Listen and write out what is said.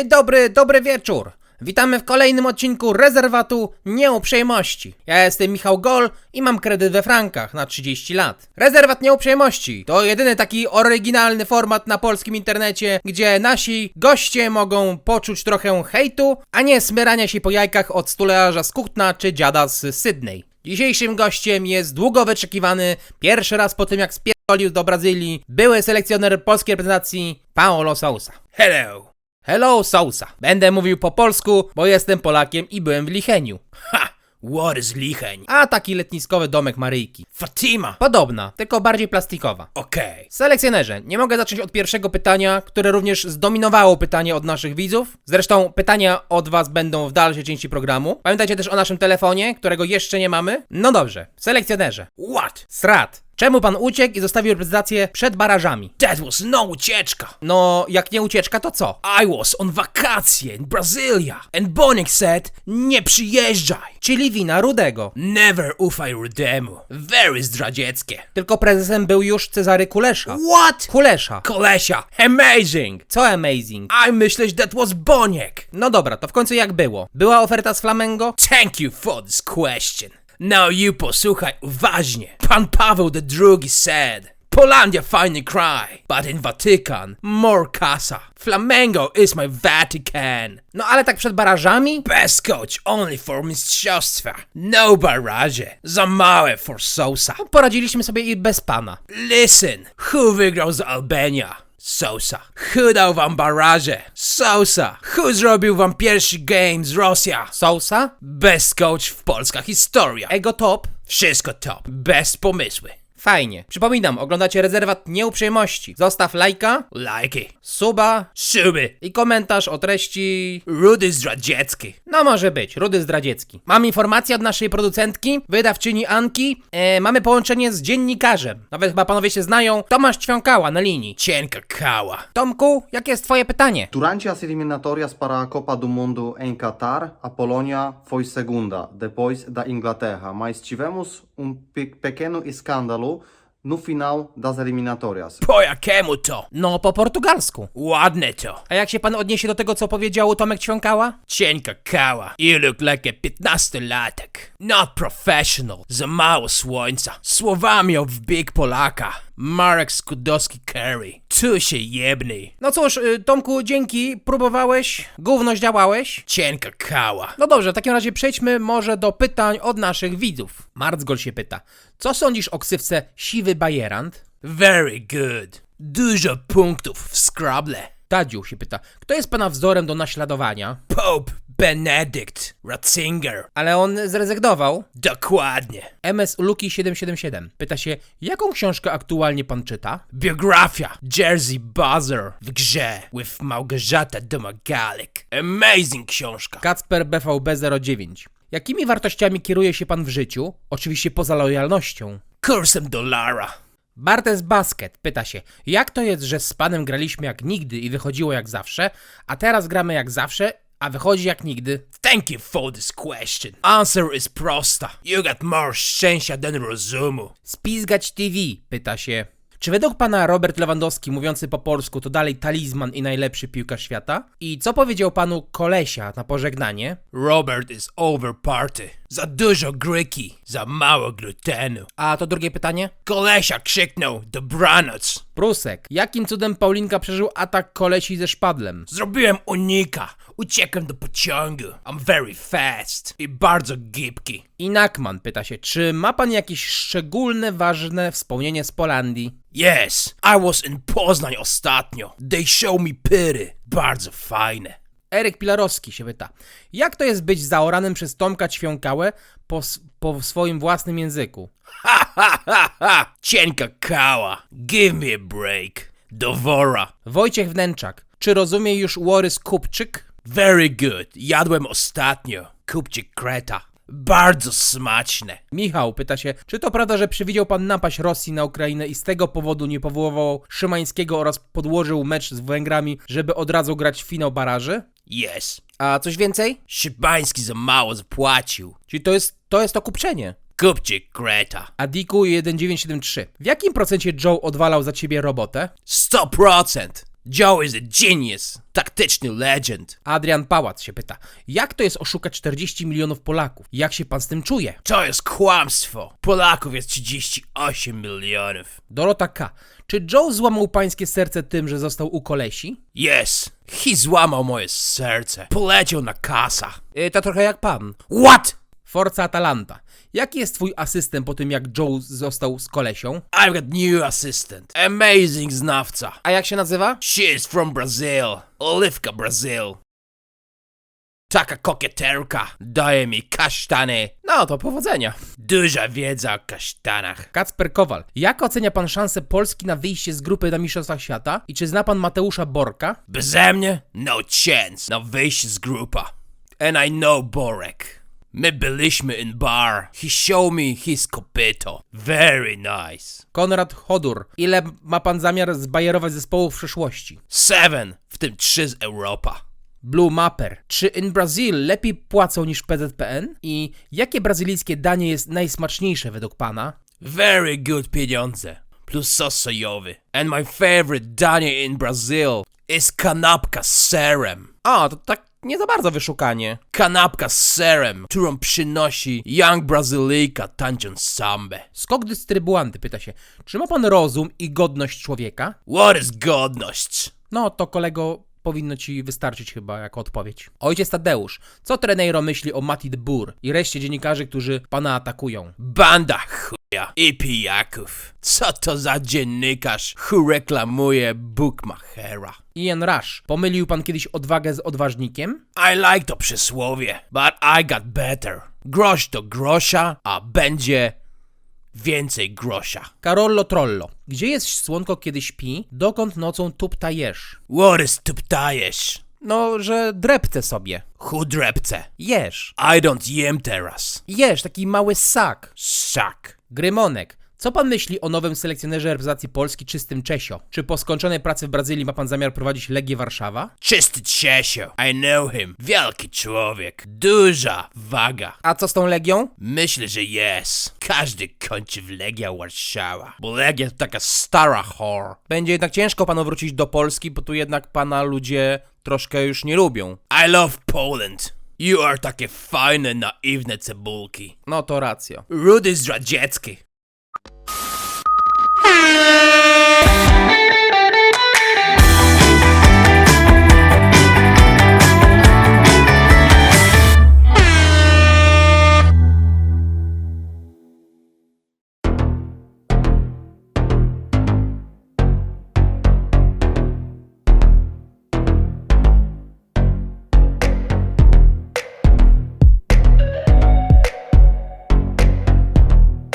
Dzień dobry, dobry wieczór. Witamy w kolejnym odcinku rezerwatu Nieuprzejmości. Ja jestem Michał Gol i mam kredyt we frankach na 30 lat. Rezerwat Nieuprzejmości to jedyny taki oryginalny format na polskim internecie, gdzie nasi goście mogą poczuć trochę hejtu, a nie smyrania się po jajkach od stulearza z Kutna czy dziada z Sydney. Dzisiejszym gościem jest długo wyczekiwany, pierwszy raz po tym jak spierdolił do Brazylii, były selekcjoner polskiej reprezentacji Paolo Sousa. Hello. Hello, Sousa. Będę mówił po polsku, bo jestem Polakiem i byłem w Licheniu. Ha! What is Licheń? A taki letniskowy domek Maryjki. Fatima. Podobna, tylko bardziej plastikowa. Okej. Selekcjonerze, nie mogę zacząć od pierwszego pytania, które również zdominowało pytanie od naszych widzów. Zresztą pytania od was będą w dalszej części programu. Pamiętajcie też o naszym telefonie, którego jeszcze nie mamy. No dobrze, selekcjonerze. What? Srat. Czemu pan uciekł i zostawił reprezentację przed barażami? That was no ucieczka. No, jak nie ucieczka, to co? I was on wakacje in Brasilia. And Boniek said, nie przyjeżdżaj. Czyli wina Rudego. Never ufaj Rudemu. Very zdradzieckie. Tylko prezesem był już Cezary Kulesza. What? Kulesza. Kolesia. Amazing. Co amazing. I myśleć that was Boniek. No dobra, to w końcu jak było? Była oferta z Flamengo? Thank you for this question. Now you posłuchaj uważnie. Pan Paweł II said, Polandia fajny kraj, but in Vatican more kasa. Flamengo is my Vatican. No ale tak przed barażami? Best coach only for mistrzostwa. No baraże. Za małe for Sosa. Poradziliśmy sobie i bez pana. Listen, who wygrał z Albania? Sosa. Who dał wam baraże? Sosa. Who zrobił wam pierwszy game z Rosja? Sousa? Best coach w polska historia. Ego top? Wszystko top. Best pomysły. Fajnie. Przypominam, oglądacie rezerwat nieuprzejmości. Zostaw lajka, Lajki. suba Suby. i komentarz o treści... Rudy zdradziecki. No może być, Rudy Zdradziecki. Mam informację od naszej producentki, wydawczyni Anki. E, mamy połączenie z dziennikarzem. Nawet chyba panowie się znają. Tomasz Ćwiąkała na linii. Cienka kała. Tomku, jakie jest twoje pytanie? Durante as eliminatórias para a Copa do Mundo em Qatar, a Polônia foi segunda, depois da Inglaterra, mas tivemos um pe pequeno escândalo no final das eliminatórias. Po jakiemu to? No, po portugalsku. Ładne to. A jak się pan odniesie do tego, co powiedział Tomek Ćwiąkała? Cienka kała. You look like a 15-latek. Not professional. Za mało słońca. Słowami o wbieg Polaka. Marek Skudowski Curry. Tu się jebnij. No cóż, y, Tomku, dzięki, próbowałeś, gówno zdziałałeś. Cienka kała. No dobrze, w takim razie przejdźmy może do pytań od naszych widzów. Marcgol się pyta, co sądzisz o ksywce Siwy Bajerant? Very good. Dużo punktów w Scrabble. Tadziu się pyta, kto jest pana wzorem do naśladowania? Pope Benedict Ratzinger. Ale on zrezygnował. Dokładnie. MS Luki 777 pyta się, jaką książkę aktualnie pan czyta? Biografia Jersey Buzzer w grze with Małgorzata Domagalik. Amazing książka. Kacper BVB09. Jakimi wartościami kieruje się pan w życiu? Oczywiście poza lojalnością. Kursem dolara. Bartes Basket pyta się, jak to jest, że z panem graliśmy jak nigdy i wychodziło jak zawsze, a teraz gramy jak zawsze, a wychodzi jak nigdy? Thank you for this question. Answer is prosta. You got more szczęścia than rozumu. Spizgać TV pyta się, czy według pana Robert Lewandowski mówiący po polsku to dalej talizman i najlepszy piłkarz świata? I co powiedział panu Kolesia na pożegnanie? Robert is over party. Za dużo gryki, za mało glutenu. A to drugie pytanie? Kolesia krzyknął dobranoc. Prusek, jakim cudem Paulinka przeżył atak kolesi ze szpadlem? Zrobiłem unika. Uciekłem do pociągu. I'm very fast. I bardzo gibki. I Nakman pyta się, czy ma pan jakieś szczególne, ważne wspomnienie z Polandii? Yes, I was in Poznań ostatnio. They show me pity. Bardzo fajne. Eryk Pilarowski się pyta, jak to jest być zaoranym przez Tomka Ćwiąkałę po, po swoim własnym języku? Ha ha ha ha! Cienka kała. Give me a break. Do wora. Wojciech Wnęczak, czy rozumie już Łorys Kupczyk? Very good. Jadłem ostatnio. Kupcie kreta. Bardzo smaczne. Michał pyta się, czy to prawda, że przewidział pan napaść Rosji na Ukrainę i z tego powodu nie powoływał Szymańskiego oraz podłożył mecz z Węgrami, żeby od razu grać w finał baraży? Yes. A coś więcej? Szybański za mało zapłacił. Czyli to jest to, jest to kupczenie. Kupcie kreta. Adiku 1973. W jakim procencie Joe odwalał za ciebie robotę? 100%. Joe is a genius. Taktyczny legend. Adrian Pałac się pyta, jak to jest oszukać 40 milionów Polaków? Jak się pan z tym czuje? To jest kłamstwo. Polaków jest 38 milionów. Dorota K. Czy Joe złamał pańskie serce tym, że został u kolesi? Yes, he złamał moje serce. Poleciał na kasa. Yy, to trochę jak pan. What? Forza Atalanta. Jaki jest twój asystent po tym, jak Joe został z kolesią? I've got new assistant. Amazing znawca. A jak się nazywa? She is from Brazil. Oliwka Brazil. Taka kokieterka. Daje mi kasztany. No to powodzenia. Duża wiedza o kasztanach. Kacper Kowal. Jak ocenia pan szansę Polski na wyjście z grupy na Mistrzostwach Świata? I czy zna pan Mateusza Borka? Beze mnie? No chance. Na wyjście z grupa. And I know Borek. My byliśmy in bar. He showed me his kopyto. Very nice. Konrad Chodur. Ile ma pan zamiar zbajerować zespołów w przyszłości? Seven, w tym trzy z Europa. Blue Mapper. Czy in Brazil lepiej płacą niż PZPN? I jakie brazylijskie danie jest najsmaczniejsze według pana? Very good pieniądze. Plus sos sojowy. And my favorite danie in Brazil is kanapka z serem. O, to tak nie za bardzo wyszukanie. Kanapka z serem, którą przynosi Young Brazylijka tańcząc sambę. Skok dystrybuanty pyta się, czy ma pan rozum i godność człowieka? What is godność? No to kolego powinno ci wystarczyć chyba jako odpowiedź. Ojciec Tadeusz, co trenero myśli o Mati de Boer i reszcie dziennikarzy, którzy pana atakują? Banda chuja i pijaków. Co to za dziennikarz, who reklamuje Bookmachera? Ian Rush, pomylił pan kiedyś odwagę z odważnikiem? I like to przysłowie, but I got better. Grosz do grosza, a będzie więcej grosza. Karollo Trollo, gdzie jest słonko kiedy śpi? Dokąd nocą tupta jesz? What is tuptajesz? No, że drepce sobie. Chudrepce. Jesz. I don't jem teraz. Jesz, taki mały ssak. Sak. Grymonek, co pan myśli o nowym selekcjonerze reprezentacji Polski czystym Czesio? Czy po skończonej pracy w Brazylii ma pan zamiar prowadzić Legię Warszawa? Czysty Czesio. I know him. Wielki człowiek. Duża waga. A co z tą Legią? Myślę, że jest. Każdy kończy w Legia Warszawa. Bo Legia to taka stara chor. Będzie jednak ciężko panu wrócić do Polski, bo tu jednak pana ludzie troszkę już nie lubią. I love Poland. You are takie fajne, naiwne cebulki. No to racja. Rudy Zdradziecki.